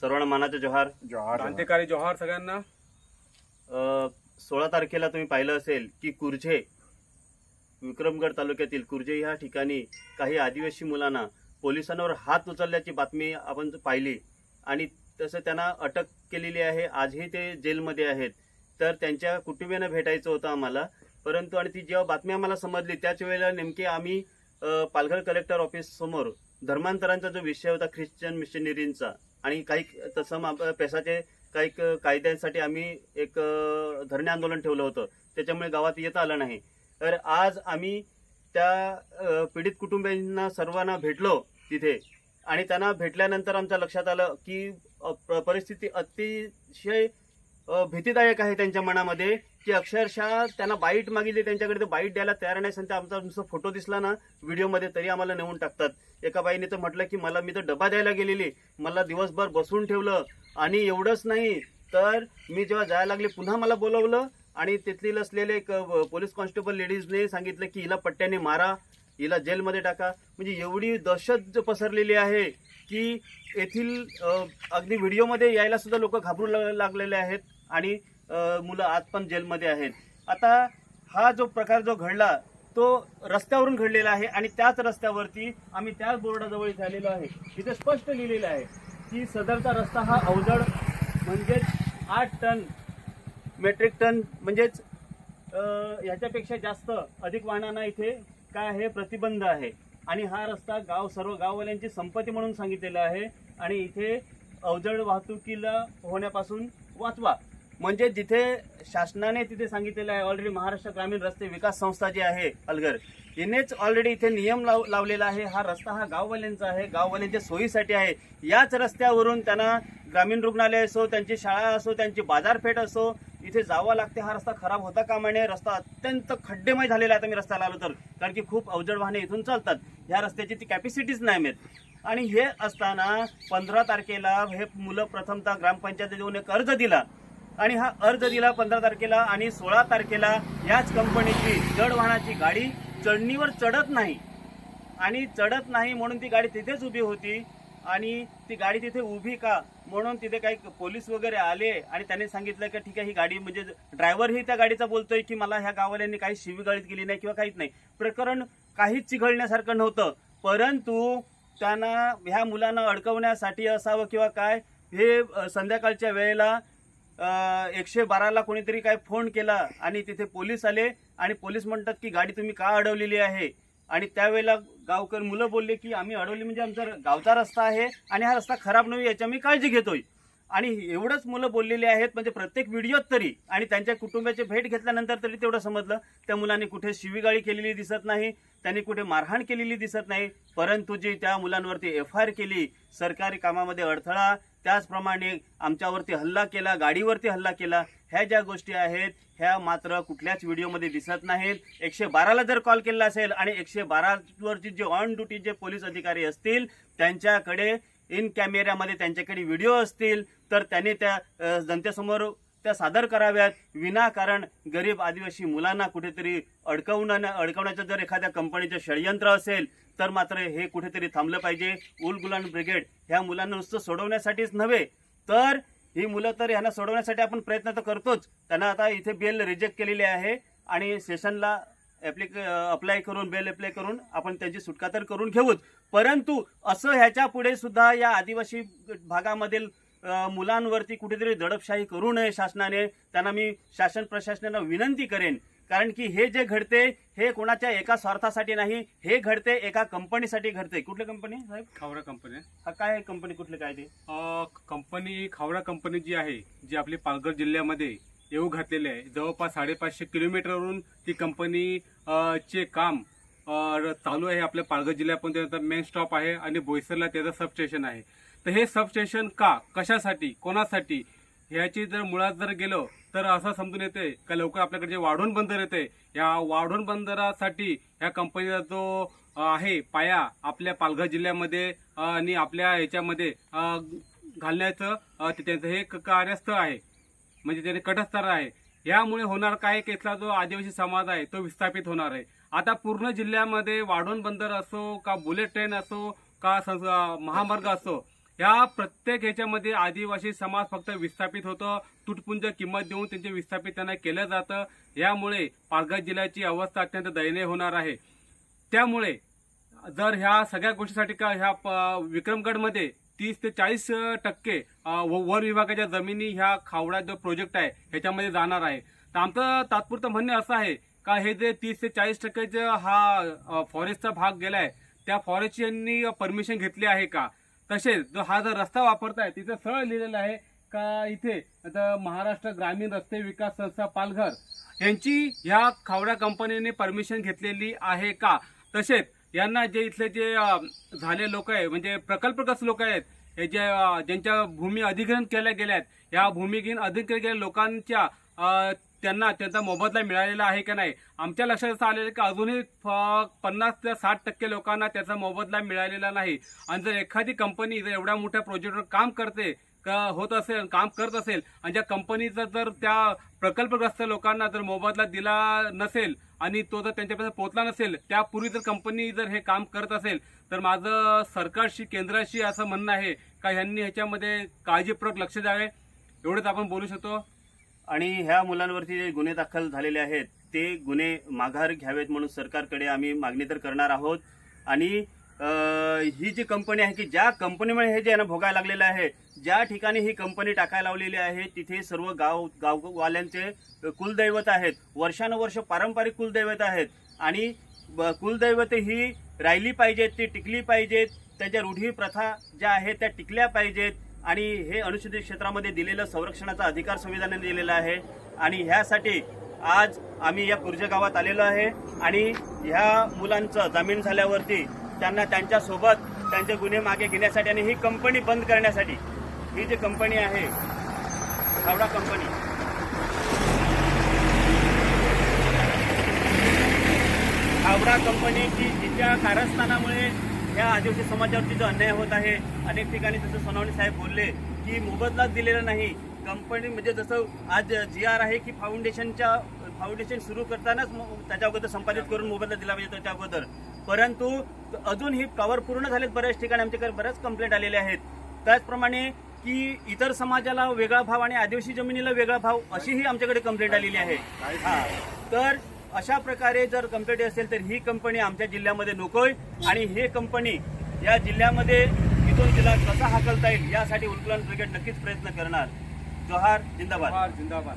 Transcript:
सर्वांना मानाचे जोहार. क्रांतिकारी जोहार सगळ्यांना. अ, सोळा तारखेला तुम्ही पाहिलं असेल की कुर्झे विक्रमगड तालुक्यातील कुर्झे ह्या ठिकाणी काही आदिवासी मुलांना पोलिसांवर हात उचलल्याची बातमी आपण पाहिली. आणि तसं त्यांना अटक केलेली आहे. आजही ते जेलमध्ये आहेत. तर त्यांच्या कुटुंबियांना भेटायचं होतं आम्हाला. परंतु आणि ती जेव्हा बातमी आम्हाला समजली त्याच वेळेला नेमके आम्ही अ, पालघर कलेक्टर ऑफिस समोर धर्मांतरांचा जो विषय होता ख्रिश्चन मिशनरींचा आणि काही तसं मा- पैशाचे काही कायद्यांसाठी आम्ही एक धरणे आंदोलन ठेवलं होतं. त्याच्यामुळे गावात येता आलं नाही. तर आज आम्ही त्या पीडित कुटुंबियांना सर्वांना भेटलो तिथे. आणि त्यांना भेटल्यानंतर आमच्या लक्षात आलं की परिस्थिती अतिशय भीतीदायक आहे त्यांच्या मनामध्ये की अक्षरशः त्यांना बाईट मागितली त्यांच्याकडे ते बाईट द्यायला तयार नाही संत आमचा तुमचा फोटो दिसला ना व्हिडिओमध्ये तरी आम्हाला नेऊन टाकतात. एका बाईने तर म्हटलं की मला मी तर डबा द्यायला गेलेली मला दिवसभर बसून ठेवलं आणि एवढंच नाही तर मी जेव्हा जायला लागले पुन्हा मला बोलवलं आणि तिथली असलेले एक पोलीस कॉन्स्टेबल लेडीजने सांगितलं की हिला पट्ट्याने मारा हिला जेलमध्ये टाका. म्हणजे एवढी दहशत पसरलेली आहे. की येथील अगदी व्हिडिओमध्ये यायला सुद्धा लोक घाबरू लागलेले आहेत आणि मुलं आज पण जेलमध्ये आहेत. आता हा जो प्रकार जो घडला तो रस्त्यावरून घडलेला आहे आणि त्याच रस्त्यावरती आम्ही त्याच बोर्डाजवळ इथे आलेलो आहे. तिथे स्पष्ट लिहिलेलं आहे की सदरचा रस्ता हा अवजड म्हणजेच आठ टन मेट्रिक टन म्हणजेच ह्याच्यापेक्षा जास्त अधिक वाहनांना इथे काय आहे प्रतिबंध आहे. आणि हा रस्ता गाव सर्व गाववाल्यांची संपत्ती म्हणून सांगितलेला आहे. आणि इथे अवजड वाहतुकीला होण्यापासून वाचवा. म्हणजे जिथे शासनाने तिथे सांगितलेलं आहे ऑलरेडी महाराष्ट्र ग्रामीण रस्ते विकास संस्था जी आहे अलगर हिनेच ऑलरेडी इथे नियम लाव लावलेला आहे. हा रस्ता हा गाववाल्यांचा आहे गाववाल्यांच्या सोयीसाठी आहे. याच रस्त्यावरून त्यांना ग्रामीण रुग्णालय असो त्यांची शाळा असो त्यांची बाजारपेठ असो इथे जावं लागते. हा रस्ता खराब होता कामा नये. रस्ता अत्यंत खड्डेमय झालेला आहे. आता मी रस्त्याला आलो तर. कारण की खूप अवजड वाहने इथून चालतात. ह्या रस्त्याची ती कॅपॅसिटीच नाही मिळत. आणि हे असताना पंधरा तारखेला हे मुलं प्रथमतः ग्रामपंचायत येऊन एक अर्ज दिला. आणि हा अर्ज दिला पंधरा तारखेला आणि सोळा तारखेला याच कंपनीची जड वाहनाची गाडी चढणीवर चढत नाही. आणि चढत नाही म्हणून ती गाडी तिथेच उभी होती. आणि ती गाडी तिथे उभी का म्हणून तिथे काही पोलीस वगैरे आले आणि त्यांनी सांगितलं की ठीक आहे ही गाडी म्हणजे ड्रायव्हरही त्या गाडीचा बोलतोय की मला ह्या गावाल्यांनी काही शिवीगाळीत केली नाही किंवा काहीच नाही. प्रकरण काहीच चिघळण्यासारखं नव्हतं. परंतु त्यांना ह्या मुलांना अडकवण्यासाठी असावं किंवा काय हे संध्याकाळच्या वेळेला एकशे बाराला कोणीतरी काय फोन केला आणि तिथे पोलीस आले आणि पोलीस म्हणतात की गाडी तुम्ही का अडवलेली आहे? आणि त्यावेळेला गावकर मुलं बोलले की आम्ही अडवली म्हणजे आमचा गावचा रस्ता आहे आणि हा रस्ता खराब नव्हे याची आम्ही काळजी घेतोय. आणि एवढंच मुलं बोललेली आहेत म्हणजे प्रत्येक व्हिडिओत तरी आणि त्यांच्या कुटुंबाची भेट घेतल्यानंतर तरी तेवढं समजलं. त्या मुलांनी कुठे शिवीगाळी केलेली दिसत नाही त्यांनी कुठे मारहाण केलेली दिसत नाही परंतु जी त्या मुलांवरती एफ आय आर केली सरकारी कामामध्ये अडथळा त्याचप्रमाणे आमच्यावरती हल्ला केला गाडीवरती हल्ला केला ह्या ज्या गोष्टी आहेत ह्या मात्र कुठल्याच व्हिडिओमध्ये दिसत नाहीत. एकशे बाराला जर कॉल केला असेल आणि एकशे बारावरची जे ऑन ड्युटी जे पोलीस अधिकारी असतील त्यांच्याकडे इन कॅमेऱ्यामध्ये त्यांच्याकडे व्हिडिओ असतील तर त्यांनी त्या जनतेसमोर त्या सादर कराव्यात. विनाकारण गरीब आदिवासी मुलांना कुठेतरी अडकवणं अडकवण्याचं जर एखाद्या कंपनीचं षडयंत्र असेल तर मात्र हे कुठेतरी थांबलं पाहिजे. उलगुलान ब्रिगेड ह्या मुलांना नुसतं सोडवण्यासाठीच नव्हे तर ही मुलं तर ह्यांना सोडवण्यासाठी आपण प्रयत्न तर करतोच. त्यांना आता इथे बेल रिजेक्ट केलेली आहे आणि सेशनला ऍप्लिक अप्लाय करून बेल अप्लाय करून आपण त्यांची सुटका तर करून घेऊच. परंतु असं ह्याच्या पुढे सुद्धा या आदिवासी भागामधील मुलांवरती कुठेतरी दडपशाही करू नये शासनाने. त्यांना मी शासन प्रशासनाला विनंती करेन. कारण की हे जे घडते हे कोणाच्या एका स्वार्थासाठी नाही हे घडते एका कंपनीसाठी घडते. कुठली कंपनी साहेब? खावरा कंपनी. हा काय कंपनी कुठले काय ते? कंपनी खावरा कंपनी जी आहे जी आपली पालघर जिल्ह्यामध्ये येऊ घातलेले आहे. जवळपास साडेपाचशे किलोमीटरवरून ती कंपनी चे काम चालू आहे आपल्या पालघर जिल्ह्यापर्यंत. त्याचा मेन स्टॉप आहे आणि बोईसरला त्याचं सबस्टेशन आहे. तर हे सबस्टेशन का? कशासाठी? कोणासाठी? ह्याची जर मुळात जर गेलो तर असं समजून येते का लवकर आपल्याकडे जे वाढवण बंदर येते या वाढवण बंदरासाठी ह्या कंपनीचा जो आहे पाया आपल्या पालघर जिल्ह्यामध्ये आणि आपल्या ह्याच्यामध्ये घालण्याचं ते त्यांचं हे क- कार्यस्थळ आहे. म्हणजे त्याने कटस्थर आहे. यामुळे होणार काय की इथला जो आदिवासी समाज आहे तो विस्थापित होणार आहे. आता पूर्ण जिल्ह्यामध्ये वाढवण बंदर असो का बुलेट ट्रेन असो का सं- महामार्ग असो या प्रत्येक ह्याच्यामध्ये आदिवासी समाज फक्त विस्थापित होतं. तुटपुंज किंमत देऊन त्यांचे विस्थापित त्यांना केलं जातं. यामुळे पालघर जिल्ह्याची अवस्था अत्यंत दयनीय होणार आहे. त्यामुळे जर ह्या सगळ्या गोष्टीसाठी का ह्या प- विक्रमगडमध्ये तीस ते चाळीस टक्के व- वन विभागाच्या जमिनी ह्या खावडा जो प्रोजेक्ट आहे ह्याच्यामध्ये जाणार आहे. तर आमचं तात्पुरतं म्हणणे असं आहे का हे जे तीस ते चाळीस टक्के जे हा फॉरेस्टचा भाग गेलाय त्या फॉरेस्ट यांनी परमिशन घेतली आहे का? तसेच जो हा जो रस्ता वापरताय तिथं सरळ लिहिलेलं आहे का इथे आता महाराष्ट्र ग्रामीण रस्ते विकास संस्था पालघर यांची ह्या खावडा कंपनीने परमिशन घेतलेली आहे का? तसेच यांना जे इथले जे झाले लोक आहे म्हणजे प्रकल्पग्रस्त लोक आहेत हे जे ज्यांच्या भूमी अधिग्रहण केल्या गेल्या आहेत या भूमिगीन अधिग्रहण केलेल्या लोकांच्या त्यांना त्यांचा मोबदला मिळालेला आहे का नाही? आमच्या लक्षात असं आलेलं आहे की अजूनही फ- पन्नास ते साठ टक्के लोकांना त्याचा मोबदला मिळालेला नाही. आणि जर एखादी कंपनी जर एवढ्या मोठ्या प्रोजेक्टवर काम करते का होत असेल काम करत असेल आणि ज्या कंपनीचा जर त्या प्रकल्पग्रस्त लोकांना जर मोबदला दिला नसेल आणि तो जर त्यांच्यापर्यंत पोहोचला नसेल त्यापूर्वी जर कंपनी जर हे काम करत असेल तर माझं सरकारशी केंद्राशी असं म्हणणं आहे का ह्यांनी ह्याच्यामध्ये काळजीपूर्वक लक्ष द्यावे? एवढंच आपण बोलू शकतो. आणि ह्या मुलांवरती जे गुन्हे दाखल झालेले आहेत ते गुन्हे माघार घ्यावेत म्हणून सरकारकडे आम्ही मागणी तर करणार आहोत. आणि ही जी कंपनी आहे की ज्या कंपनीमुळे हे जे आहे ना भोगायला लागलेलं आहे ज्या ठिकाणी ही कंपनी टाकायला लावलेली आहे तिथे सर्व गाव गाववाल्यांचे कुलदैवत आहेत. वर्षानुवर्ष पारंपरिक कुलदैवत आहेत. आणि ब- कुलदैवत ही राहिली पाहिजेत ती टिकली पाहिजेत. त्याच्या रूढी प्रथा ज्या आहेत त्या टिकल्या पाहिजेत. आणि हे अनुसूचित क्षेत्रामध्ये दिलेलं संरक्षणाचा अधिकार संविधानाने दिलेला आहे. आणि ह्यासाठी आज आम्ही या कुर्जे गावात आलेलो आहे. आणि ह्या मुलांचं जामीन झाल्यावरती त्यांना त्यांच्यासोबत त्यांचे गुन्हे मागे घेण्यासाठी आणि ही कंपनी बंद करण्यासाठी. ही जी कंपनी आहे हावडा कंपनी. हावडा कंपनी की जिच्या कारस्थानामुळे या आदिवासी समाजावरती जो अन्याय होत आहे अनेक ठिकाणी जसं सोनवणे साहेब बोलले की मोबदलाच दिलेला नाही. कंपनी म्हणजे जसं आज जी आर आहे की फाउंडेशनच्या फाउंडेशन सुरू करतानाच त्याच्या अगोदर संपादित करून मोबदला दिला पाहिजे त्याच्या अगोदर. परंतु अजून ही कवर पूर्ण झालेत बऱ्याच ठिकाणी आमच्याकडे बऱ्याच कंप्लेंट आलेल्या आहेत. त्याचप्रमाणे की इतर समाजाला वेगळा भाव आणि आदिवासी जमिनीला वेगळा भाव अशीही आमच्याकडे कंप्लेंट आलेली आहे. तर अशा प्रकारे जर कंप्लेंट असेल तर ही कंपनी आमच्या जिल्ह्यामध्ये नकोय आणि हे कंपनी या जिल्ह्यामध्ये इथून तिला कसा हाकलता येईल यासाठी उत्कलन ब्रिगेड नक्कीच प्रयत्न करणार. जोहार जिंदाबाद. जिंदाबाद.